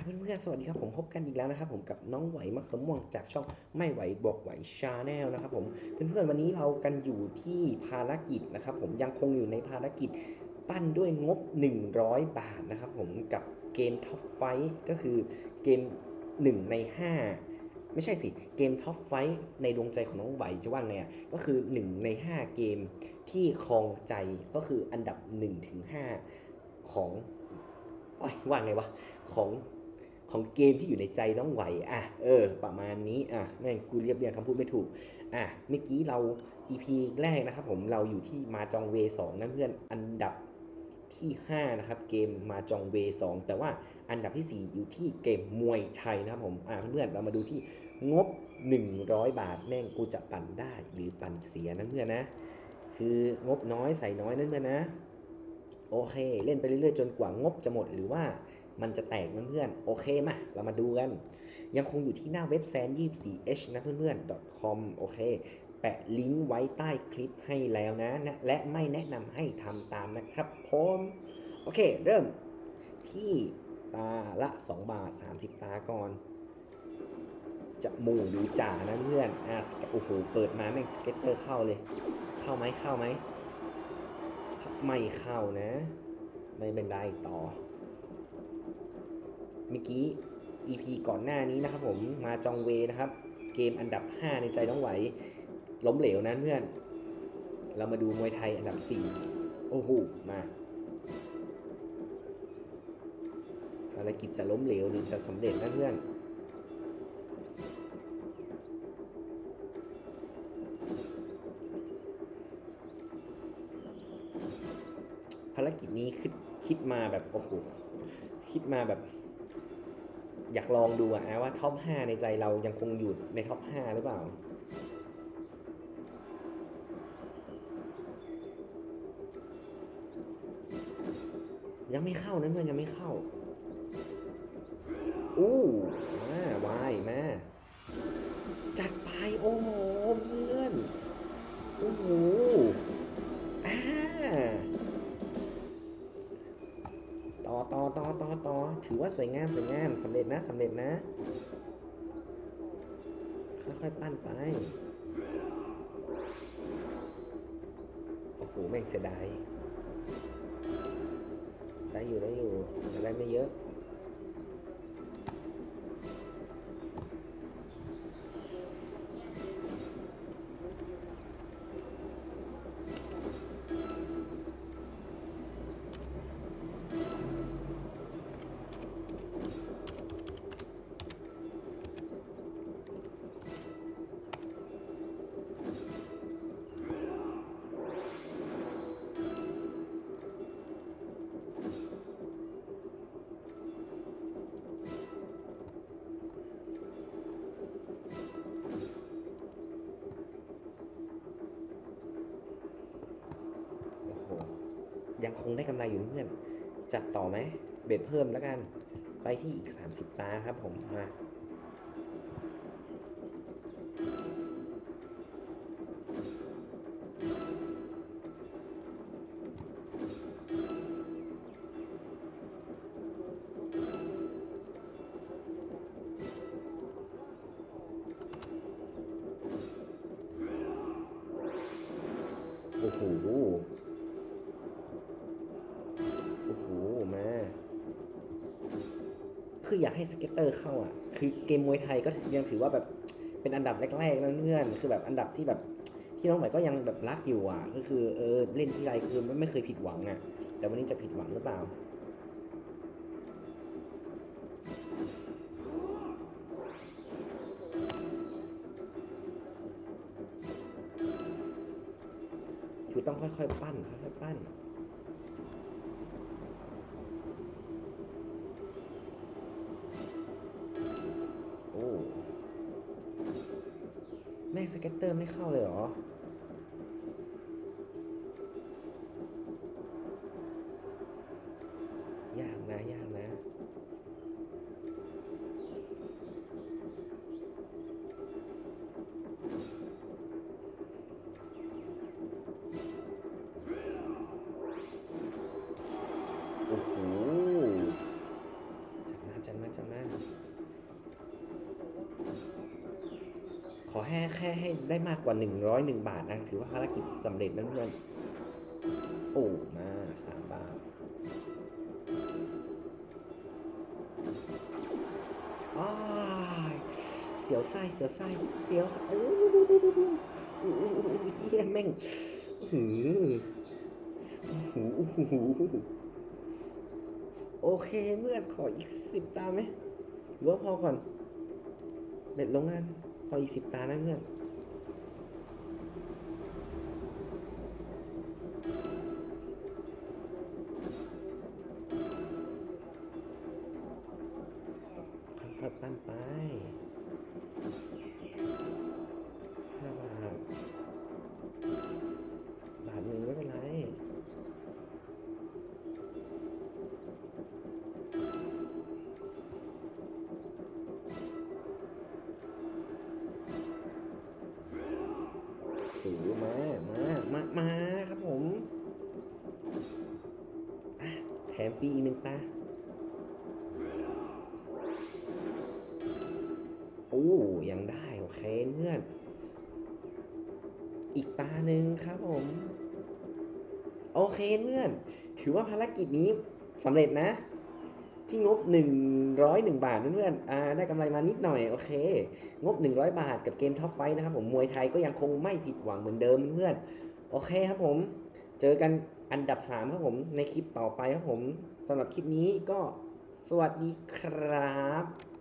เพื่อนๆสวัสดีครับผมพบกันอีกแล้วนะครับผมกับน้องไหวมะเขือม่วงจากช่องไม่ไหวบอกไหวชาแนลนะครับผมเพื่อนๆวันนี้เรากันอยู่ที่ภารกิจนะครับผมยังคงอยู่ในภารกิจปั้นด้วยงบ 100 บาทนะครับผมกับเกมท็อปไฟก็คือเกม 1 ใน 5 ไม่ใช่สิเกมท็อปไฟในดวงใจของน้องไหวจะว่าไงอะก็คือ 1 ใน 5 เกมที่ครองใจก็คืออันดับ1-5ของอ้อยว่าไงวะของ ของเกมที่อยู่ในใจน้องไหวอะเออ ประมาณนี้อะแม่งกูเรียบเรียงคำพูดไม่ถูกอะเมื่อกี้เรา EP แรกนะครับผมเราอยู่ที่มาจองเวสองนั่นเพื่อนอันดับที่ 5 นะครับ เกมมาจองเวสองแต่ว่าอันดับที่ 4 อยู่ที่เกมมวยไทยนะครับผมอะเพื่อนเรามาดูที่งบ 100 บาท แม่งกูจะปั่นได้หรือปั่นเสียนั่นเพื่อนนะ คืองบน้อยใส่น้อยนั่นเพื่อนนะโอเค เล่นไปเรื่อยๆจนกว่างบจะหมดหรือว่า มันจะแตกเพื่อนๆ โอเคมาเรามาดูกัน ยังคงอยู่ที่หน้าเว็บแซน 24h นะเพื่อนๆ .com โอเค แปะลิงก์ไว้ใต้คลิปให้แล้วนะนะ และไม่แนะนำให้ทำตามนะครับผมโอเค เริ่มที่ตาละ 2 บาท 30 ตาก่อนจะหมู่หรือจ่านะเพื่อนอะโอ้โห เปิดมาแม่งสเก็ตเตอร์เข้าเลย เข้าไหมเข้าไหม ไม่เข้านะ ไม่เป็นไรต่อ เมื่อกี้ EP ก่อนหน้านี้นะครับผมมาจองเวนะครับ เกมอันดับ 5 ในใจน้องไหว ล้มเหลวนะเพื่อน เรามาดูมวยไทยอันดับ 4 โอ้โหมาภารกิจจะล้มเหลวหรือจะสำเร็จนะเพื่อนภารกิจนี้คิดคิดมาแบบโอ้โหคิดมาแบบ อยากลองดูอะว่าท็อป5ในใจเรายังคงอยู่ในท็อป5หรือเปล่ายังไม่เข้านะเพื่อนยังไม่เข้า สวยงามสวยงามสำเร็จนะสำเร็จนะ ค่อยๆปั้นไป โอ้โหแม่งเสียดาย ได้อยู่ได้อยู่แต่ได้ไม่เยอะ ยังคงได้กำไรอยู่เพื่อน จัดต่อไหม เบ็ดเพิ่มแล้วกัน ไปที่อีก 30ตาครับผมมาโอ้โห คืออยากให้สเก็ตเตอร์เข้าอะ คือเกมมวยไทยก็ยังถือว่าแบบเป็นอันดับแรกๆนะเพื่อนคือแบบอันดับที่แบบที่น้องใหม่ก็ยังแบบรักอยู่อะ ก็คือเออเล่นที่ไรคือไม่เคยผิดหวังอะ แต่วันนี้จะผิดหวังหรือเปล่าคือต้องค่อยๆปั้นค่อยๆปั้น เลขสเก็ตเตอร์ไม่เข้าเลยเหรอ แค่แค่ให้ได้มากกว่า 101 บาทนะถือว่าภารกิจสำเร็จนะเพื่อนโอ้มาสามบาทอ้ายเสียวไส้เสียวไส้เสียวไส้โอ้โหเฮียแม่งหือหูหูโอเคเมื่อนขออีกสิบตาไหมหรือว่าพอก่อนเบ็ดลงงาน ออีกสิบตานะเพื่อนค่อยๆปั้นไป มฟรีอีกหนึ่งตาโอ้ยังได้โอเคเพื่อน อีกตาหนึ่งครับผม โอเคเพื่อน ถือว่าภารกิจนี้สำเร็จนะ ที่งบ 101 บาทเพื่อนๆอ่าได้กำไรมานิดหน่อยโอเค งบ 100 บาทกับเกมท็อปไฟนะครับผมมวยไทยก็ยังคงไม่ผิดหวังเหมือนเดิมเพื่อน โอเคครับผม เจอกัน อันดับ3ครับผมในคลิปต่อไปครับผมสำหรับคลิปนี้ก็สวัสดีครับ